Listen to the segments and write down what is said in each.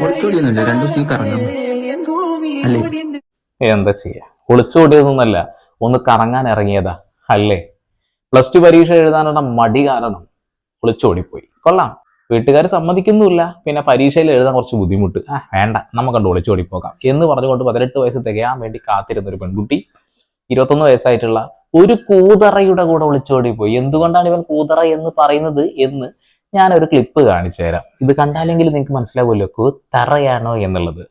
ഒളിച്ചോടിയൊന്നുമില്ല. രണ്ടു ദിവസം കറങ്ങാൻ അല്ലേ? എന്താ ചെയ്യാ? ഒളിച്ചോടിയതൊന്നല്ല ഒന്ന് കറങ്ങാൻ ഇറങ്ങിയതാ. അല്ലേ? പ്ലസ് ടു പരീക്ഷ എഴുതാനുള്ള മടി കാരണം ഒളിച്ചോടിപ്പോയി. കൊള്ളാം. വീട്ടുകാർ സമ്മതിക്കുന്നുമില്ല. പിന്നെ പരീക്ഷയിൽ എഴുതാൻ കുറച്ച് ബുദ്ധിമുട്ട്. ആ വേണ്ട. നമുക്കണ്ട് ഒളിച്ചോടി പോകാം എന്ന് പറഞ്ഞുകൊണ്ട് പതിനെട്ട് വയസ്സ് തികയാൻ വേണ്ടി കാത്തിരുന്ന ഒരു പെൺകുട്ടി ഇരുപത്തൊന്ന് വയസ്സായിട്ടുള്ള ഒരു കൂതറയുടെ കൂടെ ഒളിച്ചോടി പോയി എന്തുകൊണ്ടാണ് ഇവൻ കൂതറ എന്ന് പറയുന്നത് എന്ന് ഞാൻ ഒരു ക്ലിപ്പ് കാണിച്ചു തരാം. ഇത് കണ്ടാലെങ്കിൽ നിങ്ങൾക്ക് മനസ്സിലാവുമല്ലോ തറയാണോ എന്നുള്ളത്.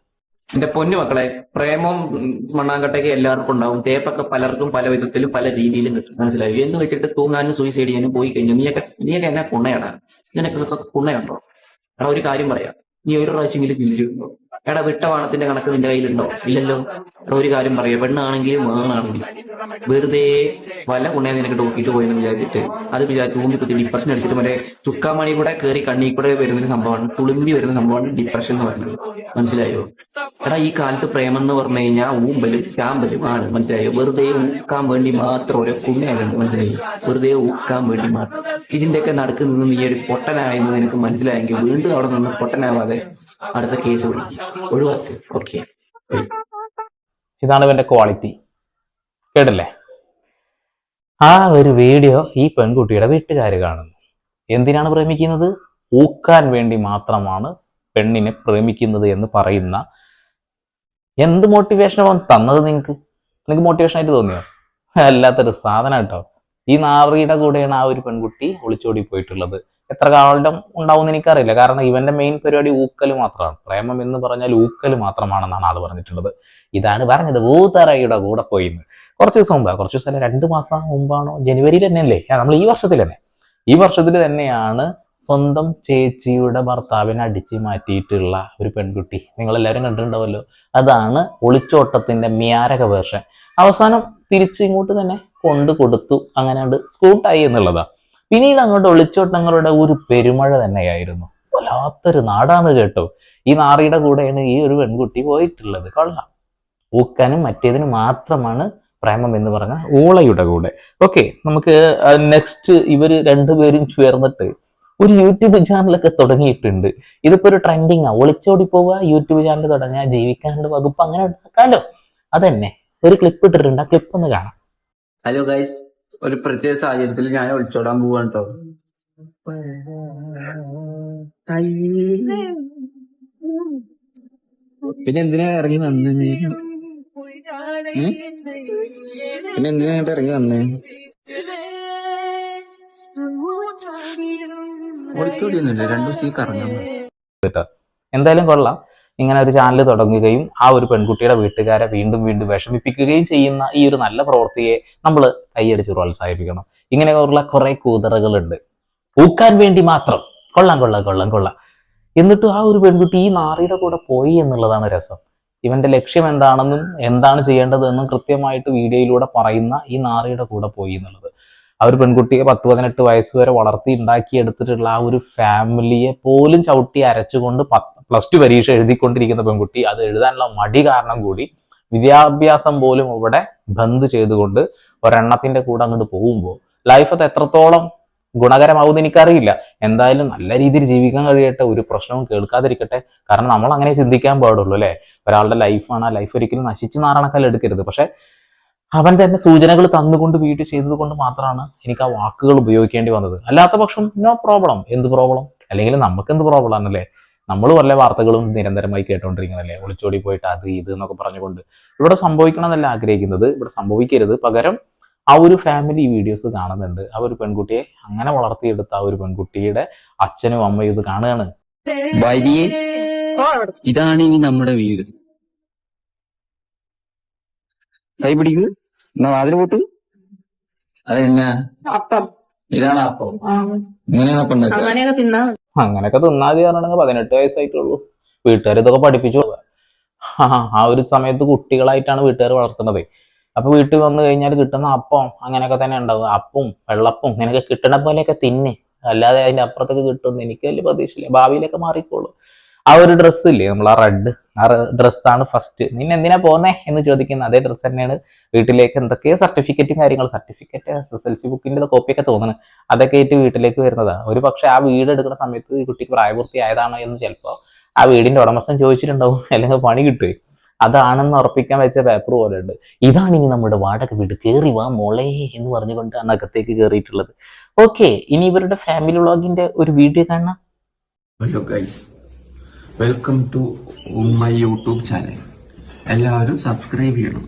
എന്റെ പൊന്നു മക്കളെ പ്രേമം ഉം, മണ്ണാങ്കട്ടയ്ക്ക് എല്ലാവർക്കും ഉണ്ടാവും. തേപ്പൊക്കെ പലർക്കും പല വിധത്തിലും പല രീതിയിലും കിട്ടും. മനസ്സിലായി? എന്ന് വെച്ചിട്ട് തൂങ്ങാനും സൂയിസൈഡ് ചെയ്യാനും പോയി കഴിഞ്ഞാൽ നീയൊക്കെ നീയൊക്കെ എന്നെ കുണ്ണയടാ നിനക്കൊക്കെ കുണ്ണയുണ്ടോ എടാ ഒരു കാര്യം പറയാം. നീ ഒരു പ്രാവശ്യമെങ്കിലും ചിന്തിച്ചിട്ടുണ്ടോ എടാ വിട്ട വാണത്തിന്റെ കണക്ക് നിന്റെ കയ്യിലുണ്ടോ? ഇല്ലല്ലോ. ഒരു കാര്യം പറയാം. പെണ്ണാണെങ്കിലും ആണാണെങ്കിലും വെറുതെ വല്ല കുണ്ണയെ നിനക്ക് നോക്കിയിട്ട് പോയെന്ന് വിചാരിച്ചിട്ട് അത് വിചാരിച്ച് തൂങ്ങി ഡിപ്രഷൻ അടിച്ചിട്ട് മറ്റേ ചുക്കാമണി കൂടെ കയറി കണ്ണി കൂടെ വരുന്ന സംഭവമാണ്. തുളുമ്പി വരുന്ന സംഭവമാണ് ഡിപ്രഷൻ എന്ന് പറയുന്നത്. മനസ്സിലായോ? എടാ ഈ കാലത്ത് പ്രേമം എന്ന് പറഞ്ഞു കഴിഞ്ഞാൽ ഊമ്പലും ചാമ്പലും ആണ്. മനസ്സിലായോ? വെറുതെ ഊക്കാൻ വേണ്ടി മാത്രം ഓരോ കുഞ്ഞായിട്ടുണ്ട് മനസ്സിലായി? വെറുതെ ഊക്കാൻ വേണ്ടി മാത്രം. ഇതിന്റെയൊക്കെ നടുക്ക് നിന്ന് നീ ഒരു പൊട്ടനായെന്ന് നിനക്ക് മനസ്സിലായെങ്കിൽ വീണ്ടും അവിടെ നിന്ന് പൊട്ടനാവാതെ അടുത്ത കേസ് പിടിക്കും ഒഴിവാക്ക്. ഓക്കെ ഇതാണ് ഇവന്റെ ക്വാളിറ്റി കേട്ടില്ലേ? ആ ഒരു വീഡിയോ ഈ പെൺകുട്ടിയുടെ വീട്ടുകാർ കാണുന്നു. എന്തിനാണ് പ്രേമിക്കുന്നത്? ഊക്കാൻ വേണ്ടി മാത്രമാണ് പെണ്ണിനെ പ്രേമിക്കുന്നത് എന്ന് പറയുന്ന എന്ത് മോട്ടിവേഷനാണ് തന്നത് നിങ്ങൾക്ക് നിങ്ങൾക്ക് മോട്ടിവേഷൻ ആയിട്ട് തോന്നിയോ? അല്ലാത്തൊരു സാധനം കേട്ടോ. ഈ നാറിയുടെ കൂടെയാണ് ആ ഒരു പെൺകുട്ടി ഒളിച്ചോടി പോയിട്ടുള്ളത്. എത്ര കാലം ഉണ്ടാവും എനിക്കറിയില്ല. കാരണം ഇവന്റെ മെയിൻ പരിപാടി ഊക്കൽ മാത്രമാണ്. പ്രേമം എന്ന് പറഞ്ഞാൽ ഊക്കൽ മാത്രമാണെന്നാണ് ആൾ പറഞ്ഞിട്ടുള്ളത്. ഇതാണ് പറഞ്ഞത്. ഭൂതറയുടെ കൂടെ പോയിന്ന്. കുറച്ച് ദിവസം മുമ്പാണ് കുറച്ച് ദിവസം അല്ല രണ്ട് മാസം മുമ്പാണോ? ജനുവരിയിൽ തന്നെയല്ലേ? നമ്മൾ ഈ വർഷത്തിൽ തന്നെ. ഈ വർഷത്തിൽ തന്നെയാണ് സ്വന്തം ചേച്ചിയുടെ ഭർത്താവിനെ അടിച്ച് മാറ്റിയിട്ടുള്ള ഒരു പെൺകുട്ടി. നിങ്ങൾ എല്ലാവരും കണ്ടിട്ടുണ്ടാവല്ലോ അതാണ് ഒളിച്ചോട്ടത്തിന്റെ മിയാരക വേർഷൻ. അവസാനം തിരിച്ച് ഇങ്ങോട്ട് തന്നെ കൊണ്ടു കൊടുത്തു. അങ്ങനെ സ്കൂട്ടായി എന്നുള്ളതാ. പിന്നീട് അങ്ങോട്ട് ഒളിച്ചോട്ടങ്ങളുടെ ഒരു പെരുമഴ തന്നെയായിരുന്നു. വല്ലാത്തൊരു നാടാണ് കേട്ടോ. ഈ നാറിയുടെ കൂടെയാണ് ഈ ഒരു പെൺകുട്ടി പോയിട്ടുള്ളത്. കൊള്ളാം. ഊക്കാനും മറ്റേതിനും മാത്രമാണ് പ്രേമം എന്ന് പറഞ്ഞ ഓളയുടെ കൂടെ. ഓക്കെ നമുക്ക് നെക്സ്റ്റ് ഇവർ രണ്ടുപേരും ചേർന്നിട്ട് ഒരു യൂട്യൂബ് ചാനലൊക്കെ തുടങ്ങിയിട്ടുണ്ട്. ഇതിപ്പോ ഒരു ട്രെൻഡിങ് ആ. ഒളിച്ചോടി പോവുക യൂട്യൂബ് ചാനൽ തുടങ്ങുക ജീവിക്കാനുള്ള വകുപ്പ് അങ്ങനെ ഉണ്ടാക്കാലോ? അതന്നെ. ഒരു ക്ലിപ്പ് ഇട്ടിട്ടുണ്ട്. ആ ക്ലിപ്പ് ഒന്ന് കാണാം. ഹലോ ഗൈസ് ഒരു പ്രത്യേക സാഹചര്യത്തിൽ ഞാൻ ഒളിച്ചോടാൻ പോവാണ് കേട്ടോ പിന്നെ എന്തിനാ ഇറങ്ങി വന്നേ? പിന്നെ എന്തിനാ ഇങ്ങോട്ട് ഇറങ്ങി വന്നേ? ഒളിച്ചോടിയൊന്നുമില്ല രണ്ടു ദിവസം കറങ്ങാൻ എന്തായാലും കൊള്ളാം. ഇങ്ങനെ ഒരു ചാനൽ തുടങ്ങുകയും ആ ഒരു പെൺകുട്ടിയുടെ വീട്ടുകാരെ വീണ്ടും വീണ്ടും വിഷമിപ്പിക്കുകയും ചെയ്യുന്ന ഈ ഒരു നല്ല പ്രവൃത്തിയെ നമ്മൾ കൈയടിച്ച് പ്രോത്സാഹിപ്പിക്കണം. ഇങ്ങനെയുള്ള കുറെ കൂതറകളുണ്ട്. ഊക്കാൻ വേണ്ടി മാത്രം. കൊള്ളാം കൊള്ളാം കൊള്ളാം കൊള്ളാം. എന്നിട്ടും ആ ഒരു പെൺകുട്ടി ഈ നാറിയുടെ കൂടെ പോയി എന്നുള്ളതാണ് രസം. ഇവന്റെ ലക്ഷ്യം എന്താണെന്നും എന്താണ് ചെയ്യേണ്ടതെന്നും കൃത്യമായിട്ട് വീഡിയോയിലൂടെ പറയുന്ന ഈ നാറിയുടെ കൂടെ പോയി എന്നുള്ളത്. ആ ഒരു പെൺകുട്ടിയെ പത്ത് പതിനെട്ട് വയസ്സ് വരെ വളർത്തി ഉണ്ടാക്കിയെടുത്തിട്ടുള്ള ആ ഒരു ഫാമിലിയെ പോലും ചവിട്ടി അരച്ചുകൊണ്ട് പ്ലസ് ടു പരീക്ഷ എഴുതിക്കൊണ്ടിരിക്കുന്ന പെൺകുട്ടി അത് എഴുതാനുള്ള മടി കാരണം കൂടി വിദ്യാഭ്യാസം പോലും ഇവിടെ ബന്ദ് ചെയ്തുകൊണ്ട് ഒരെണ്ണത്തിന്റെ കൂടെ അങ്ങോട്ട് പോകുമ്പോൾ ലൈഫ് അത് എത്രത്തോളം ഗുണകരമാവും എനിക്കറിയില്ല. എന്തായാലും നല്ല രീതിയിൽ ജീവിക്കാൻ കഴിയട്ടെ. ഒരു പ്രശ്നവും കേൾക്കാതിരിക്കട്ടെ. കാരണം നമ്മൾ അങ്ങനെ ചിന്തിക്കാൻ പാടുള്ളൂ അല്ലെ? ഒരാളുടെ ലൈഫാണ് ആ ലൈഫ് ഒരിക്കലും നശിച്ചു നാറണക്കല്ല എടുക്കരുത്. പക്ഷെ അവൻ തന്നെ സൂചനകൾ തന്നുകൊണ്ട് വീട്ടിൽ ചെയ്തത് കൊണ്ട് മാത്രമാണ് എനിക്ക് ആ വാക്കുകൾ ഉപയോഗിക്കേണ്ടി വന്നത്. അല്ലാത്ത പക്ഷം നോ പ്രോബ്ലം എന്ത് പ്രോബ്ലം അല്ലെങ്കിൽ നമുക്ക് എന്ത് പ്രോബ്ലം ആണല്ലേ നമ്മൾ വല്ല വാർത്തകളും നിരന്തരമായി കേട്ടോണ്ടിരിക്കുന്നതല്ലേ ഒളിച്ചോടി പോയിട്ട് അത് ഇത് എന്നൊക്കെ പറഞ്ഞുകൊണ്ട്. ഇവിടെ സംഭവിക്കണം എന്നല്ല ആഗ്രഹിക്കുന്നത്. ഇവിടെ സംഭവിക്കരുത്. പകരം ആ ഒരു ഫാമിലി വീഡിയോസ് കാണുന്നുണ്ട്. ആ ഒരു പെൺകുട്ടിയെ അങ്ങനെ വളർത്തിയെടുത്ത ആ ഒരു പെൺകുട്ടിയുടെ അച്ഛനും അമ്മയും ഇത് കാണുകയാണ്. ഇതാണ് ഇനി നമ്മുടെ വീട്. കൈ പിടിക്കൂ. എന്നാ വാതിൽ പോട്ട് അതെന്നാ? ഇതാണ് അപ്പം. അങ്ങനെയൊക്കെ തിന്നാ. അങ്ങനെയൊക്കെ തിന്നാതി പറഞ്ഞിട്ടുണ്ടെങ്കിൽ പതിനെട്ട് വയസ്സായിട്ടുള്ളൂ. വീട്ടുകാർ ഇതൊക്കെ പഠിപ്പിച്ചു. ആ, ആ ഒരു സമയത്ത് കുട്ടികളായിട്ടാണ് വീട്ടുകാർ വളർത്തുന്നത്. അപ്പൊ വീട്ടിൽ വന്നു കഴിഞ്ഞാൽ കിട്ടുന്ന അപ്പം അങ്ങനെയൊക്കെ തന്നെ ഉണ്ടാവും. അപ്പും വെള്ളപ്പും ഇങ്ങനെയൊക്കെ കിട്ടണ പോലെയൊക്കെ തിന്നെ. അല്ലാതെ അതിന്റെ അപ്പുറത്തൊക്കെ കിട്ടുമെന്ന് എനിക്ക് വലിയ പ്രതീക്ഷയില്ല. ഭാവിയിലൊക്കെ മാറിക്കോളൂ. ആ ഒരു ഡ്രസ്സ് ഇല്ലേ നമ്മൾ ആ റെഡ് ആ ഡ്രസ്സാണ് ഫസ്റ്റ് നിന്നെ എന്തിനാ പോന്നേ എന്ന് ചോദിക്കുന്ന അതേ ഡ്രസ്സ് തന്നെയാണ് വീട്ടിലേക്ക് എന്തൊക്കെയോ സർട്ടിഫിക്കറ്റും കാര്യങ്ങൾ certificate S S L C ബുക്കിന്റെ കോപ്പിയൊക്കെ തോന്നുന്നു അതൊക്കെ ആയിട്ട് വീട്ടിലേക്ക് വരുന്നതാണ് ഒരു പക്ഷെ ആ വീട് എടുക്കുന്ന സമയത്ത് ഈ കുട്ടിക്ക് പ്രായപൂർത്തിയായതാണോ എന്ന് ചിലപ്പോൾ ആ വീടിന്റെ ഉടമസ്ഥൻ ചോദിച്ചിട്ടുണ്ടാവും. അല്ലെങ്കിൽ പണി കിട്ടുകയും അതാണെന്ന് ഉറപ്പിക്കാൻ വെച്ച പേപ്പർ പോലെ ഉണ്ട് ഇതാണ് ഇനി നമ്മുടെ വാടക വീട്. കയറി വാ മോളെ എന്ന് പറഞ്ഞുകൊണ്ട് ആണ് അകത്തേക്ക് കയറിയിട്ടുള്ളത് ഓക്കെ ഇനി ഇവരുടെ ഫാമിലി വ്ളോഗിന്റെ ഒരു വീഡിയോ കാണാം. Hello guys welcome to my YouTube channel എല്ലാവരും സബ്സ്ക്രൈബ് ചെയ്യണം.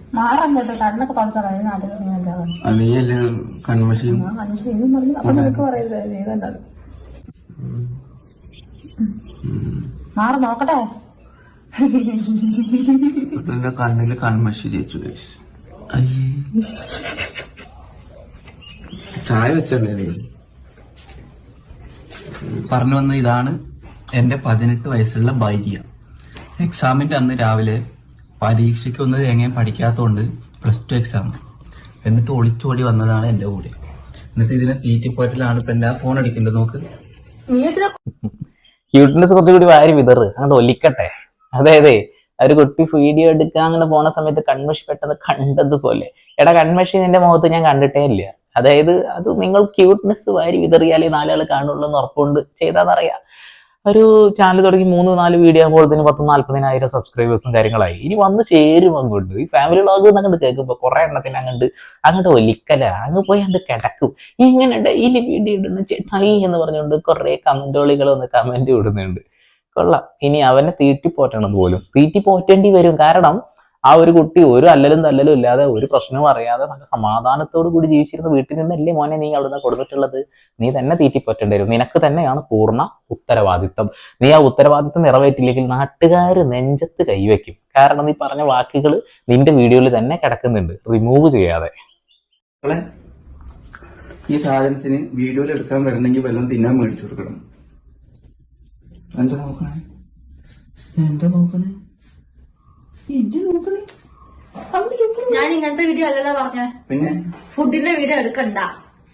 മാറി നോക്കട്ടെ? എന്റെ കണ്ണിൽ കൺമഷി ജയിച്ചു ഗൈസ് അയ്യേ. ചായ വെച്ചല്ലേ പറഞ്ഞു വന്ന ഇതാണ് എന്റെ പതിനെട്ട് വയസ്സുള്ള ഭാര്യ. എക്സാമിന്റെ അന്ന് രാവിലെ പരീക്ഷയ്ക്ക് ഒന്ന് എങ്ങനെയും പഠിക്കാത്തതുകൊണ്ട് പ്ലസ് ടു എക്സാം എന്നിട്ട് ഒളിച്ചോടി വന്നതാണ് എന്റെ കൂടെ. എന്നിട്ട് ഇതിനെ തീറ്റിപ്പോറ്റിലാണ് ഇപ്പൊ എന്റെ ഫോൺ അടിക്കുന്നത് നോക്ക്. നീ എത്ര ക്യൂട്ട്നെസ് കുറച്ചുകൂടി വാരി വിതറ്. അങ്ങോട്ട് ഒലിക്കട്ടെ. അതെ അതെ. ഒരു കുട്ടി വീഡിയോ എടുക്കാൻ അങ്ങനെ പോണ സമയത്ത് കൺമഷി പെട്ടെന്ന് കണ്ടതുപോലെ. എടാ കൺമഷി നിന്റെ മുഖത്ത് ഞാൻ കണ്ടിട്ടേ ഇല്ല. അതായത് അത് നിങ്ങൾ ക്യൂട്ട്നെസ് വാരി വിതറിയാലേ നാലാൾ കാണുള്ളൂ എന്ന് ഉറപ്പുണ്ട്. ചെയ്താന്നറിയാം. ഒരു ചാനൽ തുടങ്ങി മൂന്ന് നാല് വീഡിയോ ആകുമ്പോഴത്തേന് പത്ത് നാല്പതിനായിരം സബ്സ്ക്രൈബേഴ്സും കാര്യങ്ങളായി. ഇനി വന്ന് ചേരും അങ്ങോട്ട്. ഈ ഫാമിലി വ്ളോഗ് അങ്ങോട്ട് കേൾക്കുമ്പോൾ കുറെ എണ്ണത്തിന് അങ്ങോട്ട് അങ്ങോട്ട് ഒലിക്കല. അങ്ങ് പോയി അങ്ങോട്ട് കിടക്കും. ഇങ്ങനെ ഡെയിലി വീഡിയോ ഇടുന്ന ചേട്ടായി എന്ന് പറഞ്ഞുകൊണ്ട് കുറെ കമന്റോളികൾ വന്ന് കമന്റ് ഇടുന്നുണ്ട്. കൊള്ളാം. ഇനി അവനെ തീറ്റി പോറ്റണം പോലും. തീറ്റി പോറ്റേണ്ടി വരും. കാരണം ആ ഒരു കുട്ടി ഒരു അല്ലലും തല്ലലും ഇല്ലാതെ ഒരു പ്രശ്നവും അറിയാതെ നല്ല സമാധാനത്തോടു കൂടി ജീവിച്ചിരുന്ന വീട്ടിൽ നിന്നല്ലേ മോനെ നീ അവിടുന്ന് കൊടുത്തിട്ടുള്ളത്? നീ തന്നെ തീറ്റിപ്പറ്റേണ്ടി വരും. നിനക്ക് തന്നെയാണ് പൂർണ ഉത്തരവാദിത്തം നീ ആ ഉത്തരവാദിത്തം നിറവേറ്റില്ലെങ്കിൽ നാട്ടുകാർ നെഞ്ചത്ത് കൈവയ്ക്കും. കാരണം നീ പറഞ്ഞ വാക്കുകൾ നിന്റെ വീഡിയോയിൽ തന്നെ കിടക്കുന്നുണ്ട്. റിമൂവ് ചെയ്യാതെ. ഈ സാധനത്തിന് വീഡിയോയിൽ എടുക്കാൻ വരണമെങ്കിൽ വല്ലതും തിന്നാൻ മേടിച്ചു കൊടുക്കണം. എന്താ നോക്കണേ? എന്താ നോക്കണേ? എന്റെ നോക്കണേ? ഞാൻ ഇങ്ങനത്തെ വീഡിയോ അല്ലല്ലോ പറഞ്ഞേ. പിന്നെ? ഫുഡിന്റെ വീഡിയോ എടുക്കണ്ട.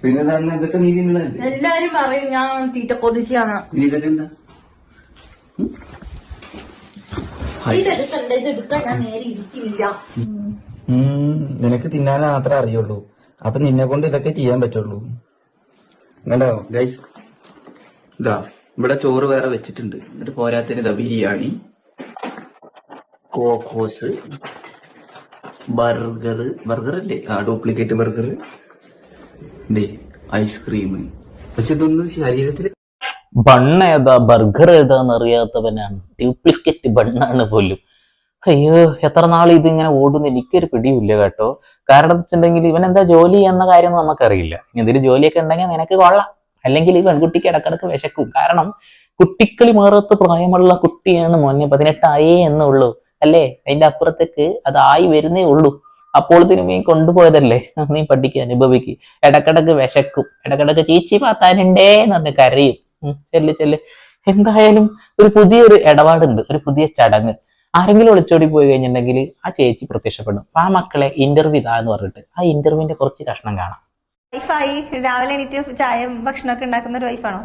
പിന്നെ തന്നെ ഇതൊക്കെ നീ തിന്നണല്ലേ എല്ലാരും പറയും ഞാൻ തീറ്റ കൊതിച്ചാണ്. ഇനി ഇതൊക്കെ എന്താ ഇതെടുക്കണ്ട ഇത് ഞാൻ നേരെ ഇരിക്കില്ല. നിനക്ക് തിന്നാൻ മാത്രമേ അറിയുള്ളൂ. അപ്പൊ നിന്നെ കൊണ്ട് ഇതൊക്കെ ചെയ്യാൻ പറ്റുള്ളൂ. കണ്ടോ ഗൈസ് ഇതാ. ഇവിടെ ചോറ് വേറെ വെച്ചിട്ടുണ്ട്. എന്നിട്ട് പോരാത്തിന് ബിരിയാണി കോക്കോസ് ബർഗർ ബർഗർ അല്ലേ? ആ ഡ്യൂപ്ലിക്കേറ്റ് ബർഗർ ദേ ഐസ്ക്രീം. പക്ഷെ ഇതൊന്നും ശരീരത്തിൽ ബണ്ണ ഏതാ? ബർഗർ ഏതാന്ന് അറിയാത്തവനാണ് ഡ്യൂപ്ലിക്കേറ്റ് ബണ്ണാണ് പോലും. അയ്യോ എത്ര നാൾ ഇതിങ്ങനെ ഓടുന്ന എനിക്കൊരു പിടിയില്ല കേട്ടോ. കാരണം വെച്ചിട്ടുണ്ടെങ്കിൽ ഇവൻ എന്താ ജോലി എന്ന കാര്യം നമുക്കറിയില്ല. ഇനി എന്തെങ്കിലും ജോലിയൊക്കെ ഉണ്ടെങ്കിൽ നിനക്ക് കൊള്ളാം. അല്ലെങ്കിൽ ഈ പെൺകുട്ടിക്ക് ഇടക്കിടക്ക് വിശക്കും. കാരണം കുട്ടിക്കളി മാറാത്ത പ്രായമുള്ള കുട്ടിയാണ് മോനെ. പതിനെട്ടായേ എന്നുള്ളൂ. അല്ലേ? അതിന്റെ അപ്പുറത്തേക്ക് അതായി വരുന്നേ ഉള്ളൂ. അപ്പോൾ നീ കൊണ്ടുപോയതല്ലേ? നീ പഠിക്കുക അനുഭവിക്കുക ഇടക്കിടക്ക് വിശക്കും. ഇടക്കിടക്ക് ചീച്ചി പാത്താനുണ്ടേ എന്ന് പറഞ്ഞ് കരയും. ചെല്ല് ചെല്ല്. എന്തായാലും ഒരു പുതിയൊരു ഇടപാടുണ്ട്. ഒരു പുതിയ ചടങ്ങ്. ആരെങ്കിലും ഒളിച്ചോടി പോയി കഴിഞ്ഞിട്ടുണ്ടെങ്കിൽ ആ ചേച്ചി പ്രത്യക്ഷപ്പെടും. ആ മക്കളെ ഇന്റർവ്യൂ ഇതാ എന്ന് പറഞ്ഞിട്ട്. ആ ഇന്റർവ്യൂവിന്റെ കുറച്ച് കഷ്ണം കാണാം. വൈഫായി. രാവിലെ എണീറ്റ് ചായയും ഭക്ഷണമൊക്കെ ഉണ്ടാക്കുന്ന ഒരു വൈഫാണോ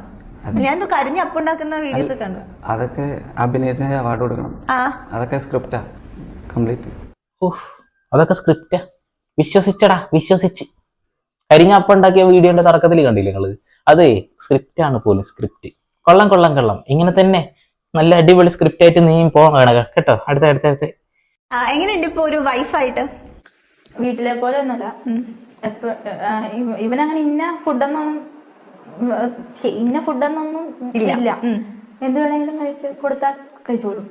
ഞാൻ കരിഞ്ഞ അപ്പം ഉണ്ടാക്കുന്ന വീഡിയോസ് ഒക്കെ കണ്ടു അതൊക്കെ അഭിനയത്തിന് അവാർഡ് കൊടുക്കണം. ആ. അതൊക്കെ സ്ക്രിപ്റ്റാ കംപ്ലീറ്റ് ഓഹ് അതൊക്കെ സ്ക്രിപ്റ്റാ വിശ്വസിച്ചടാ വിശ്വസിച്ച്. കരിഞ്ഞ അപ്പം ഉണ്ടാക്കിയ വീഡിയോന്റെ തർക്കത്തിൽ കണ്ടില്ലേ നിങ്ങൾ? അതെ സ്ക്രിപ്റ്റ് ആണ് പോലും സ്ക്രിപ്റ്റ് കൊള്ളം കൊള്ളം കൊള്ളം. ഇങ്ങനെ തന്നെ നല്ല അടിപൊളി സ്ക്രിപ്റ്റ് ആയിട്ട് നീ പോകാൻ വേണം. കേട്ടോ? അടുത്ത അടുത്ത അടുത്ത. ആ, എങ്ങനെയുണ്ട് ഇപ്പൊ ഒരു വൈഫായിട്ട് വീട്ടിലെ പോലെ ഒന്നല്ല ഇവനങ്ങനെ ഇന്ന ഫുഡൊന്നും ഇന്ന ഫുഡൊന്നൊന്നും ഇല്ല. എന്ത് വേണമെങ്കിലും കഴിച്ച് കൊടുത്താൽ കഴിച്ചോളും.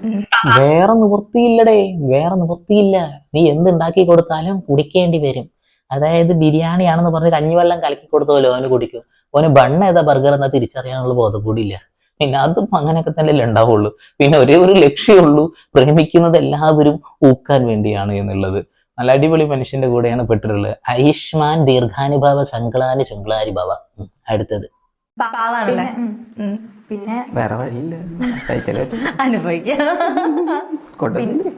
വേറെ നിവൃത്തിയില്ലടേ. വേറെ നിവൃത്തിയില്ല. നീ എന്തുണ്ടാക്കി കൊടുത്താലും കുടിക്കേണ്ടി വരും. അതായത് ബിരിയാണി ബിരിയാണിയാണെന്ന് പറഞ്ഞ് കഞ്ഞിവെള്ളം കലക്കി കൊടുത്തോലോ അവന് കുടിക്കും. അവന് ബണ്ണ ഏതാ ബർഗർ എന്നാ തിരിച്ചറിയാനുള്ള ബോധം കൂടിയില്ല പിന്നെ അതും അങ്ങനെയൊക്കെ തന്നെ ഉണ്ടാവുള്ളൂ. പിന്നെ ഒരേ ഒരു ലക്ഷ്യമുള്ളൂ പ്രേമിക്കുന്നത് എല്ലാവരും ഊക്കാൻ വേണ്ടിയാണ് എന്നുള്ളത്. നല്ല അടിപൊളി മനുഷ്യന്റെ കൂടെയാണ് പെട്ടിട്ടുള്ളത്. ആയുഷ്മാൻ ദീർഘാനുഭാവ ശങ്കളാനി ശുങ്കളാരി ഭവ. അടുത്തത്. പിന്നെ, വേറെ വഴിയില്ല. അനുഭവിക്കാം. കൊണ്ടുവന്നില്ലേ?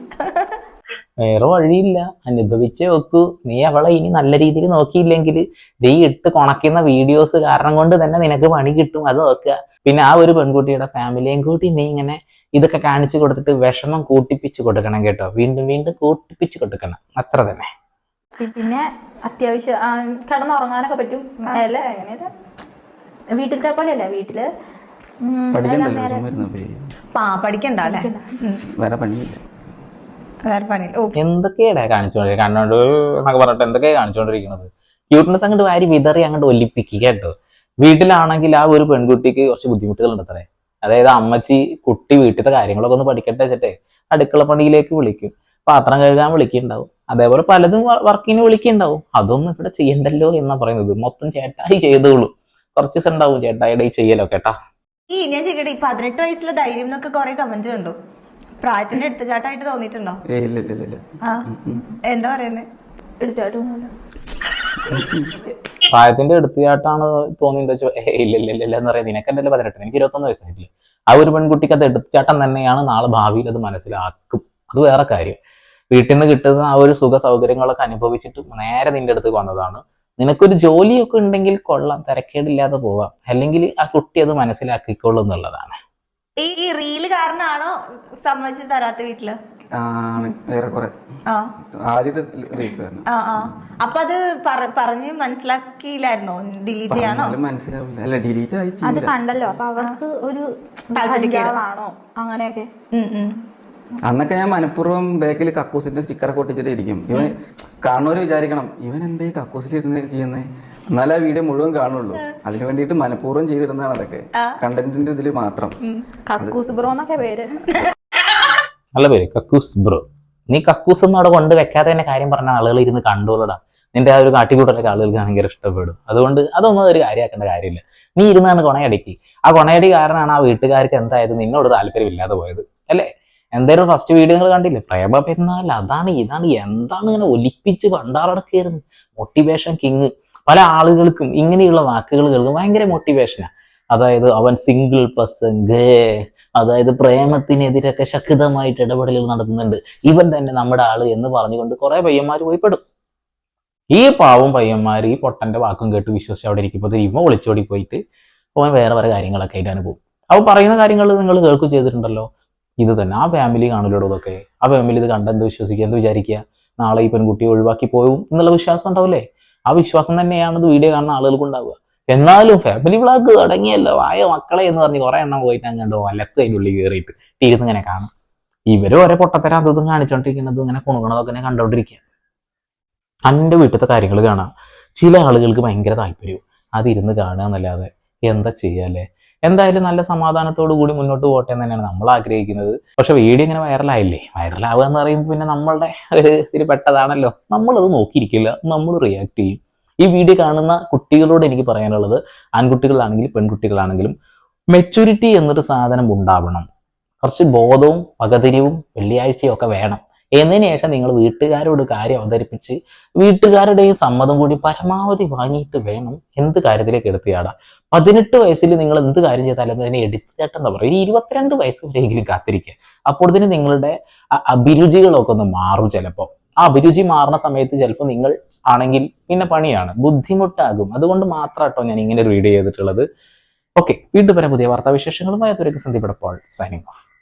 വേറെ വഴിയില്ല. അനുഭവിച്ചേ വെക്കൂ. നീ അവളെ ഇനി നല്ല രീതിയിൽ നോക്കിയില്ലെങ്കിൽ നീ ഇട്ട് കൊണക്കുന്ന വീഡിയോസ് കാരണം കൊണ്ട് തന്നെ നിനക്ക് പണി കിട്ടും. അത് നോക്കുക. പിന്നെ ആ ഒരു പെൺകുട്ടിയുടെ ഫാമിലിയും കൂട്ടി നീ ഇങ്ങനെ ഇതൊക്കെ കാണിച്ചു കൊടുത്തിട്ട് വിഷമം കൂട്ടിപ്പിച്ചു കൊടുക്കണം കേട്ടോ. വീണ്ടും വീണ്ടും കൂട്ടിപ്പിച്ച് കൊടുക്കണം. അത്ര തന്നെ. പിന്നെ അത്യാവശ്യം കിടന്നുറങ്ങാനൊക്കെ പറ്റും. അല്ല? പോലെ വീട്ടിലത്തെ പോലെയല്ല. വീട്ടിൽ പഠിക്കണ്ടല്ലോ. പാ പഠിക്കണ്ട അല്ലേ? വേറെ പണിയില്ല. എന്തൊക്കെയാടാ കാണിച്ചുകൊണ്ടിരിക്കുക കണ്ണോണ്ട് എന്നൊക്കെ പറഞ്ഞിട്ട് എന്തൊക്കെയാ കാണിച്ചോണ്ടിരിക്കുന്നത് ക്യൂട്ട്നെസ് അങ്ങോട്ട് വാരി വിതറി അങ്ങോട്ട് ഒലിപ്പിക്കുക കേട്ടോ. വീട്ടിലാണെങ്കിൽ ആ ഒരു പെൺകുട്ടിക്ക് കുറച്ച് ബുദ്ധിമുട്ടുകളുണ്ട് അത്രേ അതായത് അമ്മച്ചി കുട്ടി വീട്ടിലത്തെ കാര്യങ്ങളൊക്കെ ഒന്ന് പഠിക്കട്ടെ വെച്ചിട്ടേ അടുക്കള പണിയിലേക്ക് വിളിക്കും. പാത്രം കഴുകാൻ വിളിക്കുന്നുണ്ടാവും. അതേപോലെ പലതും വർക്കിന് വിളിക്കുന്നുണ്ടാവും. അതൊന്നും ഇവിടെ ചെയ്യണ്ടല്ലോ എന്നാ പറയുന്നത്. മൊത്തം ചേട്ടായി ചെയ്തോളൂ. കുറച്ച് ദിവസം ഉണ്ടാവും ചേട്ടായിടെ ചെയ്യലോ കേട്ടാ. ഈ ഞാൻ ചെയ്യട്ടെ ഈ പതിനെട്ട് വയസ്സിലെ ധൈര്യം എന്നൊക്കെ കുറെ കമന്റ് കണ്ടു പ്രായത്തിന്റെ എടുത്തുചാട്ടായിട്ട് തോന്നിയിട്ടുണ്ടോ? ഏ ഇല്ല ഇല്ല ഇല്ല, ഇല്ല. ആ എന്താ പറയുന്നത് പ്രായത്തിന്റെ എടുത്തുചാട്ടാണ് തോന്നിയിട്ട് വെച്ചോ ഏ ഇല്ല ഇല്ല ഇല്ല ഇല്ല എന്ന് പറയാം നിനക്കെന്തല്ലേ പതിനെട്ട് എനിക്ക് ഇരുപത്തൊന്ന് വയസ്സായിട്ടില്ല? ആ ഒരു പെൺകുട്ടിക്ക് അത് എടുത്തുചാട്ടം തന്നെയാണ് നാളെ ഭാവിയിൽ അത് മനസ്സിലാക്കും. അത് വേറെ കാര്യം. വീട്ടിൽ നിന്ന് കിട്ടുന്ന ആ ഒരു സുഖ സൗകര്യങ്ങളൊക്കെ അനുഭവിച്ചിട്ട് നേരെ നിന്റെ അടുത്ത് വന്നതാണ്. നിനക്കൊരു ജോലിയൊക്കെ ഉണ്ടെങ്കിൽ കൊള്ളാം തിരക്കേടില്ലാതെ പോവാം. അല്ലെങ്കിൽ ആ കുട്ടി അത് മനസ്സിലാക്കിക്കോളും എന്നുള്ളതാണ്. ഈ ഈ റീൽ കാരണമാണോ സമ്മതിച്ച് തരാത്ത വീട്ടിൽ? ആണ് വേറെ കുറെ. ആ. ആദ്യത്തെ റീൽസ് ആ അപ്പൊ അത് പറ- പറഞ്ഞ് മനസ്സിലാക്കിയില്ലായിരുന്നോ? ഡിലീറ്റ് ചെയ്യാനോ? മനസ്സിലാവില്ല അല്ല ഡിലീറ്റ് ആയി അത് കണ്ടല്ലോ. അപ്പൊ അവർക്ക് ഒരു താല്പര്യമാണോ അങ്ങനെയൊക്കെ. അന്നൊക്കെ ഞാൻ മനഃപൂർവം ബാക്കിൽ കക്കൂസിന്റെ സ്റ്റിക്കറൊക്കെ ഒട്ടിച്ചിട്ടിരിക്കും ഇവൻ കാണുന്നവര് വിചാരിക്കണം ഇവൻ എന്തേ കക്കൂസിൽ ഇരുന്ന് ചെയ്യുന്നത് എന്നാലേ ആ വീഡിയോ മുഴുവൻ കാണുള്ളൂ. അതിനു വേണ്ടിയിട്ട് മനഃപൂർവം ചെയ്തിരുന്നതാണ് അതൊക്കെ. കണ്ടന്റിന്റെ ഇതിൽ മാത്രം. കക്കൂസ് ബ്രോ എന്നൊക്കെ പേര്. നല്ല പേര് കക്കൂസ് ബ്രോ. നീ കക്കൂസ് ഒന്നും അവിടെ കൊണ്ട് വെക്കാതെ തന്നെ കാര്യം പറഞ്ഞ ആളുകൾ ഇരുന്ന് കണ്ടോളടാ. നിന്റെ ആ ഒരു കാട്ടിക്കൂട്ടലൊക്കെ ആളുകൾക്ക് ഭയങ്കര ഇഷ്ടപ്പെടും. അതുകൊണ്ട് അതൊന്നും ഒരു കാര്യമാക്കേണ്ട കാര്യമില്ല. നീ ഇരുന്നാണ് കൊണയടിക്ക്. ആ കൊണയടി കാരണമാണ് ആ വീട്ടുകാർക്ക് എന്തായാലും നിന്നോട് താല്പര്യമില്ലാതെ പോയത്. അല്ലേ? എന്തായാലും ഫസ്റ്റ് വീഡിയോ നിങ്ങൾ കണ്ടില്ലേ? പ്രേമ പെരുന്നാൾ അതാണ് ഇതാണ് എന്താണ് ഇങ്ങനെ ഒലിപ്പിച്ച് പണ്ടാറടക്കായിരുന്നു മോട്ടിവേഷൻ കിങ് പല ആളുകൾക്കും ഇങ്ങനെയുള്ള വാക്കുകൾ കേൾക്കും ഭയങ്കര മോട്ടിവേഷനാണ് അതായത് അവൻ സിംഗിൾ പേഴ്സൺ ഗേ. അതായത് പ്രേമത്തിനെതിരൊക്കെ ശക്തമായിട്ട് ഇടപെടലുകൾ നടത്തുന്നുണ്ട്. ഇവൻ തന്നെ നമ്മുടെ ആൾ എന്ന് പറഞ്ഞുകൊണ്ട് കുറെ പയ്യന്മാർ പോയി പെടും ഈ പാവം പയ്യന്മാർ ഈ പൊട്ടന്റെ വാക്കും കേട്ട് വിശ്വസിച്ച് അവിടെ ഇരിക്കുമ്പോൾ ഇവ ഒളിച്ചോടി പോയിട്ട് അവൻ വേറെ വേറെ കാര്യങ്ങളൊക്കെ ആയിട്ടാണ് പോകും. അവൻ പറയുന്ന കാര്യങ്ങൾ നിങ്ങൾ കേൾക്കുകയും ചെയ്തിട്ടുണ്ടല്ലോ. ഇത് തന്നെ. ആ ഫാമിലി കാണുമല്ലോ ഇതൊക്കെ. ആ ഫാമിലി ഇത് കണ്ടെന്ത് വിശ്വസിക്കുക എന്ത് വിചാരിക്കുക? നാളെ ഈ പെൺകുട്ടിയെ ഒഴിവാക്കി പോകും എന്നുള്ള വിശ്വാസം ഉണ്ടാവില്ലേ? ആ വിശ്വാസം തന്നെയാണ് ഇത് വീഡിയോ കാണുന്ന ആളുകൾക്ക് ഉണ്ടാവുക എന്നാലും ഫാമിലി വ്ളോഗ് തുടങ്ങിയല്ലോ വായ മക്കളെ എന്ന് പറഞ്ഞ് കുറെ എണ്ണം പോയിട്ട് അങ്ങോട്ട് വലത്ത് അതിന്റെ ഉള്ളിൽ കയറിയിട്ട് ഇരുന്ന് ഇങ്ങനെ കാണും. ഇവർ ഓരോ പൊട്ടത്തരം അതും കാണിച്ചോണ്ടിരിക്കുന്നത് ഇങ്ങനെ കുണുകണതൊക്കെ ഇങ്ങനെ കണ്ടോണ്ടിരിക്കുക അന്റെ വീട്ടിലത്തെ കാര്യങ്ങൾ കാണാം. ചില ആളുകൾക്ക് ഭയങ്കര താല്പര്യവും. അതിരുന്ന് കാണുക എന്നല്ലാതെ എന്താ ചെയ്യാല്ലേ എന്തായാലും നല്ല സമാധാനത്തോടു കൂടി മുന്നോട്ട് പോട്ടെ എന്ന് തന്നെയാണ് നമ്മൾ ആഗ്രഹിക്കുന്നത്. പക്ഷെ വീഡിയോ ഇങ്ങനെ വൈറലായില്ലേ? വൈറലാവുക എന്ന് പറയുമ്പോൾ പിന്നെ നമ്മളുടെ ഒരു ഇതിൽ പെട്ടതാണല്ലോ. നമ്മളത് നോക്കിയിരിക്കില്ല. നമ്മൾ റിയാക്ട് ചെയ്യും. ഈ വീഡിയോ കാണുന്ന കുട്ടികളോട് എനിക്ക് പറയാനുള്ളത് ആൺകുട്ടികളാണെങ്കിലും പെൺകുട്ടികളാണെങ്കിലും മെച്യൂരിറ്റി എന്നൊരു സാധനം ഉണ്ടാവണം. കുറച്ച് ബോധവും പകതിരിവും വെള്ളിയാഴ്ചയും ഒക്കെ വേണം. എന്നതിന് ശേഷം നിങ്ങൾ വീട്ടുകാരോട് കാര്യം അവതരിപ്പിച്ച് വീട്ടുകാരുടെയും സമ്മതം കൂടി പരമാവധി വാങ്ങിയിട്ട് വേണം എന്ത് കാര്യത്തിലേക്ക് എടുത്തിയാടാ പതിനെട്ട് വയസ്സിൽ നിങ്ങൾ എന്ത് കാര്യം ചെയ്താലും അതിനെ എടുത്തിട്ട് എന്ന് പറയും. ഒരു ഇരുപത്തിരണ്ട് വയസ്സ് വരെയെങ്കിലും കാത്തിരിക്കുക. അപ്പോൾ ഇതിന് നിങ്ങളുടെ അഭിരുചികളൊക്കെ ഒന്ന് മാറും ചിലപ്പോൾ. ആ അഭിരുചി മാറുന്ന സമയത്ത് ചിലപ്പോൾ നിങ്ങൾ ആണെങ്കിൽ പിന്നെ പണിയാണ്. ബുദ്ധിമുട്ടാകും. അതുകൊണ്ട് മാത്രം കേട്ടോ ഞാൻ ഇങ്ങനെ റീഡ് ചെയ്തിട്ടുള്ളത്. ഓക്കെ വീണ്ടും വരെ പുതിയ വാർത്താവിശേഷങ്ങളുമായി. അതൊരു സന്ദീപ് പോൾ സൈനിങ് ഓഫ്